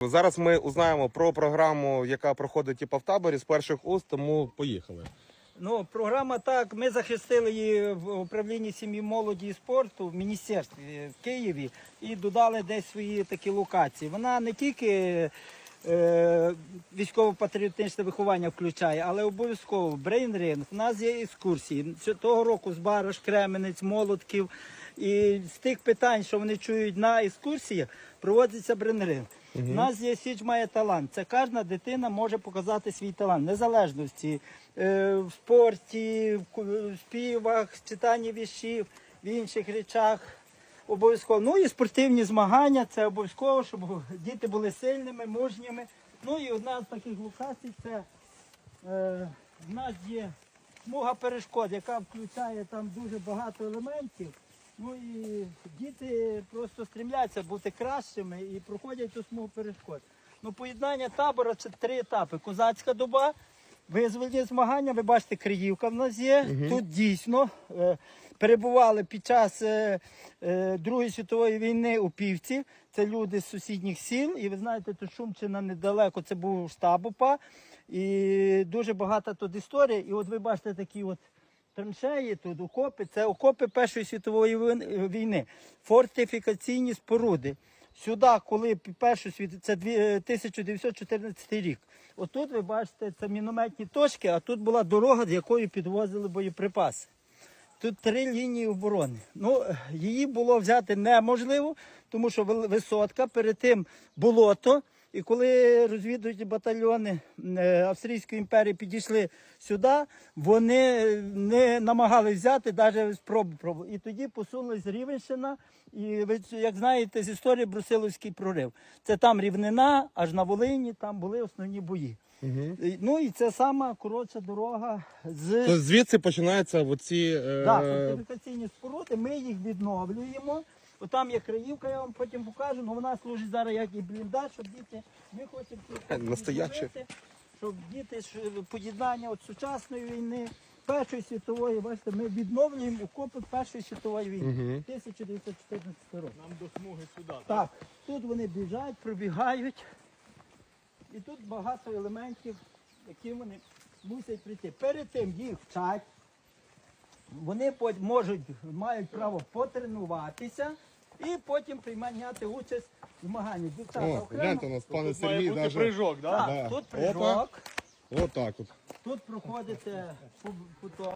Зараз ми узнаємо про програму, яка проходить типу, в таборі з перших уст, тому поїхали. Ну, програма так. Ми захистили її в управлінні сім'ї молоді і спорту в міністерстві в Києві і додали десь свої такі локації. Вона не тільки е, військово-патріотичне виховання включає, але обов'язково брейн-ринг. У нас є екскурсії. Того року з Бараш, Кременець, Молотків. І з тих питань, що вони чують на екскурсіях, проводиться брейн-ринг. У нас є Січ має талант. Це кожна дитина може показати свій талант, незалежності е, в спорті, в в співах, в читанні віршів, в інших речах. Обов'язково. Ну і спортивні змагання, це обов'язково, щоб діти були сильними, мужніми. Ну і одна з таких локацій це е, в нас є смуга перешкод, яка включає там дуже багато елементів. Ну і діти просто стрімляться бути кращими і проходять цю смугу перешкод. Ну, поєднання табора це три етапи. Козацька доба, визвольні змагання. Ви бачите, Криївка в нас є. Тут дійсно е, перебували під час е, е, Другої світової війни у Півці. Це люди з сусідніх сіл. І ви знаєте, тут Шумчина недалеко, це був штаб УПА. І дуже багата тут історія. І от ви бачите такі от траншеї, тут окопи. Це окопи Першої світової війни, фортифікаційні споруди. Сюди, коли першу світ, це е, 1914 рік. Отут ви бачите, це мінометні точки, а тут була дорога, з якою підвозили боєприпаси. Тут три лінії оборони. Ну, е, її було взяти неможливо, тому що висотка, перед тим болото. І коли розвідувальні батальйони е, Австрійської імперії підійшли сюди, вони не намагалися взяти навіть спробу. пробу. І тоді посунулась Рівенщина, і ви як знаєте з історії Брусиловський прорив. Це там рівнина, аж на Волині, там були основні бої. І- Ну і це сама коротша дорога з. Тобто звідси починаються оці. Е... Так, фортифікаційні споруди, ми їх відновлюємо. Отам є краївка, я вам потім покажу, але вона служить зараз як і бліндаж, щоб діти, ми хочемо тут щоб діти поєднання от сучасної війни, Першої світової, бачите, ми відновлюємо окопи Першої світової війни, 1914 року. Нам до смуги сюди. Так, тут вони біжать, пробігають. І тут багато елементів, які вони мусять прийти. Перед тим їх вчать. Вони можуть, мають право потренуватися і потім приймати участь в змаганні. Дівчата О, окремо. гляньте, у нас пане Тут має Сергій бути даже... прыжок, да? Так, Да. тут Опа. прыжок, Отак от. тут проходите по, по то.